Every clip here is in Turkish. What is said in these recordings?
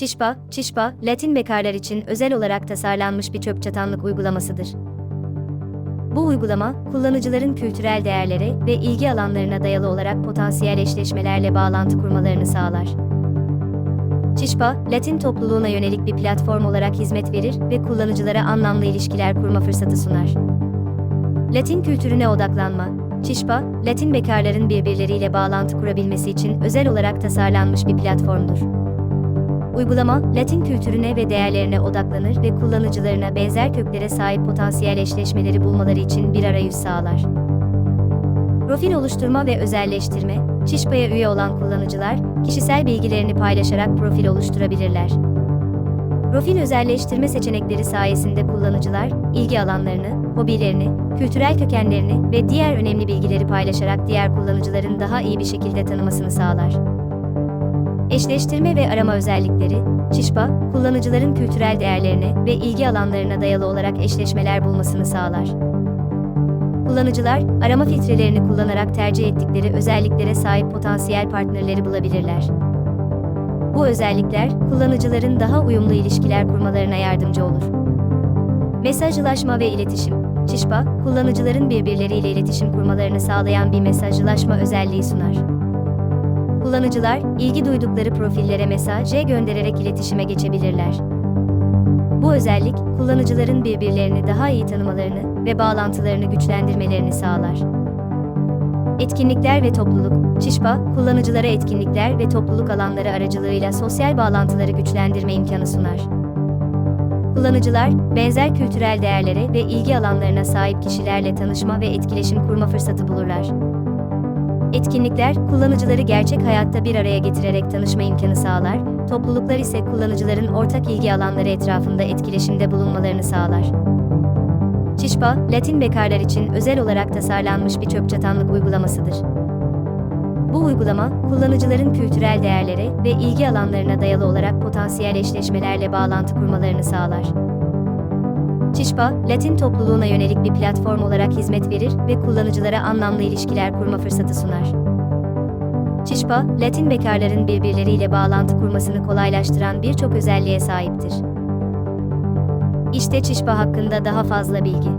Çişpa, Çişpa, Latin bekarlar için özel olarak tasarlanmış bir çöp çatanlık uygulamasıdır. Bu uygulama, kullanıcıların kültürel değerlere ve ilgi alanlarına dayalı olarak potansiyel eşleşmelerle bağlantı kurmalarını sağlar. Çişpa, Latin topluluğuna yönelik bir platform olarak hizmet verir ve kullanıcılara anlamlı ilişkiler kurma fırsatı sunar. Latin kültürüne odaklanma. Çişpa, Latin bekarların birbirleriyle bağlantı kurabilmesi için özel olarak tasarlanmış bir platformdur. Uygulama, Latin kültürüne ve değerlerine odaklanır ve kullanıcılarına benzer köklere sahip potansiyel eşleşmeleri bulmaları için bir arayüz sağlar. Profil oluşturma ve özelleştirme, Çişpa'ya üye olan kullanıcılar, kişisel bilgilerini paylaşarak profil oluşturabilirler. Profil özelleştirme seçenekleri sayesinde kullanıcılar, ilgi alanlarını, hobilerini, kültürel kökenlerini ve diğer önemli bilgileri paylaşarak diğer kullanıcıların daha iyi bir şekilde tanımasını sağlar. Eşleştirme ve arama özellikleri, Çişpa, kullanıcıların kültürel değerlerine ve ilgi alanlarına dayalı olarak eşleşmeler bulmasını sağlar. Kullanıcılar, arama filtrelerini kullanarak tercih ettikleri özelliklere sahip potansiyel partnerleri bulabilirler. Bu özellikler, kullanıcıların daha uyumlu ilişkiler kurmalarına yardımcı olur. Mesajlaşma ve iletişim. Çişpa, kullanıcıların birbirleriyle iletişim kurmalarını sağlayan bir mesajlaşma özelliği sunar. Kullanıcılar, ilgi duydukları profillere mesaj göndererek iletişime geçebilirler. Bu özellik, kullanıcıların birbirlerini daha iyi tanımalarını ve bağlantılarını güçlendirmelerini sağlar. Etkinlikler ve topluluk, Çişpa, kullanıcılara etkinlikler ve topluluk alanları aracılığıyla sosyal bağlantıları güçlendirme imkanı sunar. Kullanıcılar, benzer kültürel değerlere ve ilgi alanlarına sahip kişilerle tanışma ve etkileşim kurma fırsatı bulurlar. Etkinlikler, kullanıcıları gerçek hayatta bir araya getirerek tanışma imkanı sağlar, topluluklar ise kullanıcıların ortak ilgi alanları etrafında etkileşimde bulunmalarını sağlar. Çişpa, Latin bekarlar için özel olarak tasarlanmış bir çöp çatanlık uygulamasıdır. Bu uygulama, kullanıcıların kültürel değerlere ve ilgi alanlarına dayalı olarak potansiyel eşleşmelerle bağlantı kurmalarını sağlar. Çişpa, Latin topluluğuna yönelik bir platform olarak hizmet verir ve kullanıcılara anlamlı ilişkiler kurma fırsatı sunar. Çişpa, Latin bekarların birbirleriyle bağlantı kurmasını kolaylaştıran birçok özelliğe sahiptir. İşte Çişpa hakkında daha fazla bilgi.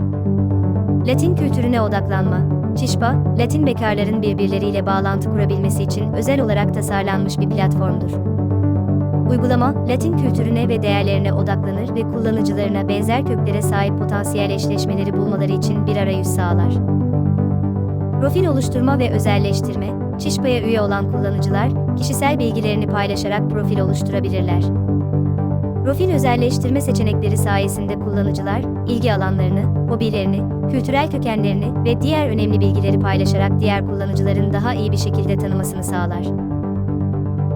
Latin kültürüne odaklanma. Çişpa, Latin bekarların birbirleriyle bağlantı kurabilmesi için özel olarak tasarlanmış bir platformdur. Uygulama, Latin kültürüne ve değerlerine odaklanır ve kullanıcılarına benzer köklere sahip potansiyel eşleşmeleri bulmaları için bir arayüz sağlar. Profil oluşturma ve özelleştirme, Çişpa'ya üye olan kullanıcılar, kişisel bilgilerini paylaşarak profil oluşturabilirler. Profil özelleştirme seçenekleri sayesinde kullanıcılar, ilgi alanlarını, hobilerini, kültürel kökenlerini ve diğer önemli bilgileri paylaşarak diğer kullanıcıların daha iyi bir şekilde tanımasını sağlar.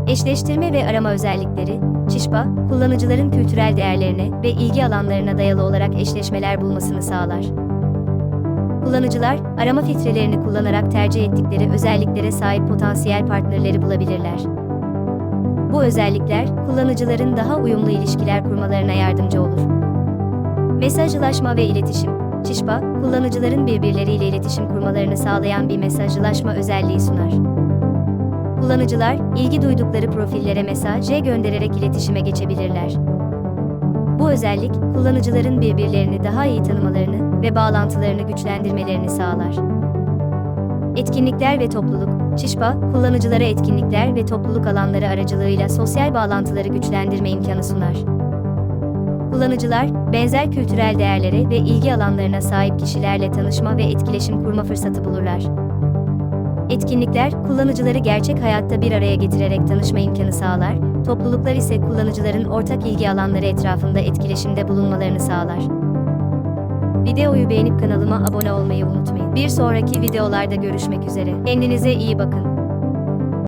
Eşleştirme ve arama özellikleri, Çişpa, kullanıcıların kültürel değerlerine ve ilgi alanlarına dayalı olarak eşleşmeler bulmasını sağlar. Kullanıcılar, arama filtrelerini kullanarak tercih ettikleri özelliklere sahip potansiyel partnerleri bulabilirler. Bu özellikler, kullanıcıların daha uyumlu ilişkiler kurmalarına yardımcı olur. Mesajlaşma ve iletişim. Çişpa, kullanıcıların birbirleriyle iletişim kurmalarını sağlayan bir mesajlaşma özelliği sunar. Kullanıcılar, ilgi duydukları profillere mesaj göndererek iletişime geçebilirler. Bu özellik, kullanıcıların birbirlerini daha iyi tanımalarını ve bağlantılarını güçlendirmelerini sağlar. Etkinlikler ve topluluk, Çişpa, kullanıcılara etkinlikler ve topluluk alanları aracılığıyla sosyal bağlantıları güçlendirme imkanı sunar. Kullanıcılar, benzer kültürel değerlere ve ilgi alanlarına sahip kişilerle tanışma ve etkileşim kurma fırsatı bulurlar. Etkinlikler, kullanıcıları gerçek hayatta bir araya getirerek tanışma imkanı sağlar, topluluklar ise kullanıcıların ortak ilgi alanları etrafında etkileşimde bulunmalarını sağlar. Videoyu beğenip kanalıma abone olmayı unutmayın. Bir sonraki videolarda görüşmek üzere. Kendinize iyi bakın.